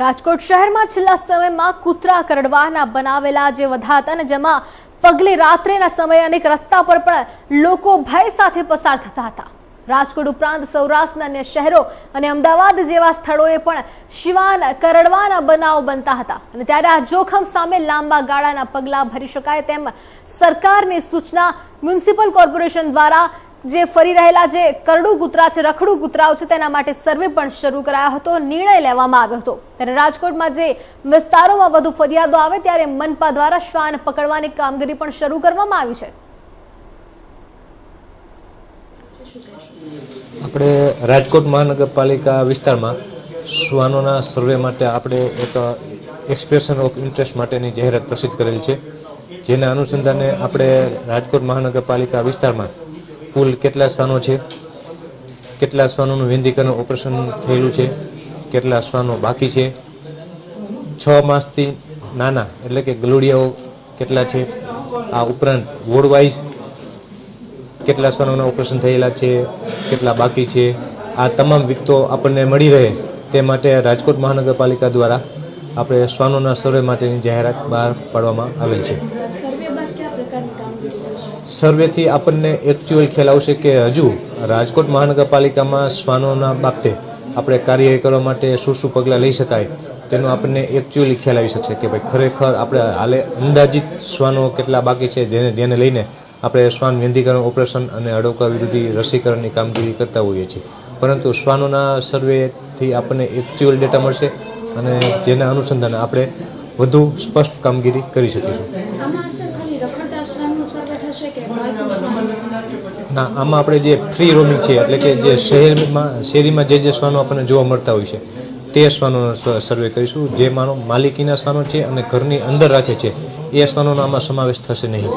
રાજકોટ શહેરમાં છેલ્લા સમયમાં કૂતરા કરડવાના બનાવેલા જે વધાતા અને જેમાં પગલે રાત્રેના સમયે અનેક રસ્તા પર પણ લોકો ભય સાથે પસાર થતા હતા. રાજકોટ ઉપરાંત સૌરાષ્ટ્રના અન્ય શહેરો અને અમદાવાદ જેવા સ્થળોએ પણ શિવાન કરડવાના બનાવ બનતા હતા અને ત્યારે આ જોખમ સામે લાંબા ગાળાના પગલાં ભરી શકાય તેમ સરકારની સૂચના મ્યુનિસિપલ કોર્પોરેશન દ્વારા જે ફરી રહેલા જે કરડું કૂતરા છે, રખડું કૂતરાઓ છે, તેના માટે સર્વે પણ શરૂ કરાયો હતો, નિર્ણય લેવામાં આવ્યો હતો. ત્યારે રાજકોટમાં જે વિસ્તારોમાં વધુ ફરિયાદો આવે ત્યારે મનપા દ્વારા શ્વાન પકડવાની કામગીરી પણ શરૂ કરવામાં આવી છે. આપણે રાજકોટ મહાનગરપાલિકા વિસ્તારમાં શ્વાનોના સર્વે માટે આપણે એક એક્સપ્રેશન ઓફ ઇન્ટરેસ્ટ માટેની જાહેરાત પ્રસિદ્ધ કરેલી છે. જેના અનુસંધાને આપણે રાજકોટ મહાનગરપાલિકા વિસ્તારમાં કુલ કેટલા શ્વાનો છે? કેટલા શ્વાનોનું વેંદીકરણ ઓપરેશન થયેલું છે? કેટલા શ્વાનો બાકી છે? છ માસથી નાના, એટલે કે ગલુડિયાઓ કેટલા છે? આ ઉપરાંત વોર્ડ વાઇઝ કેટલા શ્વાનોના ઓપરેશન થયેલા છે? કેટલા બાકી છે? આ તમામ વિગતો આપણને મળી રહે તે માટે રાજકોટ મહાનગરપાલિકા દ્વારા આપણે શ્વાનોના સર્વે માટેની જાહેરાત બહાર પાડવામાં આવેલ છે. સર્વેથી આપણને એકચ્યુઅલ ખ્યાલ આવશે કે હજુ રાજકોટ મહાનગરપાલિકામાં શ્વાનોના બાબતે આપણે કાર્ય કરવા માટે શું શું પગલાં લઈ શકાય તેનો આપણને એકચ્યુઅલી ખ્યાલ આવી શકશે કે ભાઈ ખરેખર આપણે હાલે અંદાજિત શ્વાનો કેટલા બાકી છે જેને જેને લઈને આપણે શ્વાન વેંધીકરણ ઓપરેશન અને અડોકા વિરોધી રસીકરણની કામગીરી કરતા હોઈએ છીએ. પરંતુ શ્વાનોના સર્વેથી આપણને એકચ્યુઅલ ડેટા મળશે અને જેના અનુસંધાને આપણે વધુ સ્પષ્ટ કામગીરી કરી શકીશું. ના આમાં આપણે જે ફ્રી રોમિંગ છે એટલે કે જે શહેરમાં શેરીમાં જે જે શ્વાનો આપણને જોવા મળતા હોય છે તે શ્વાનોનો સર્વે કરીશું. જે માનો માલિકીના શ્વાનો છે અને ઘરની અંદર રાખે છે એ શ્વાનોનો આમાં સમાવેશ થશે નહીં.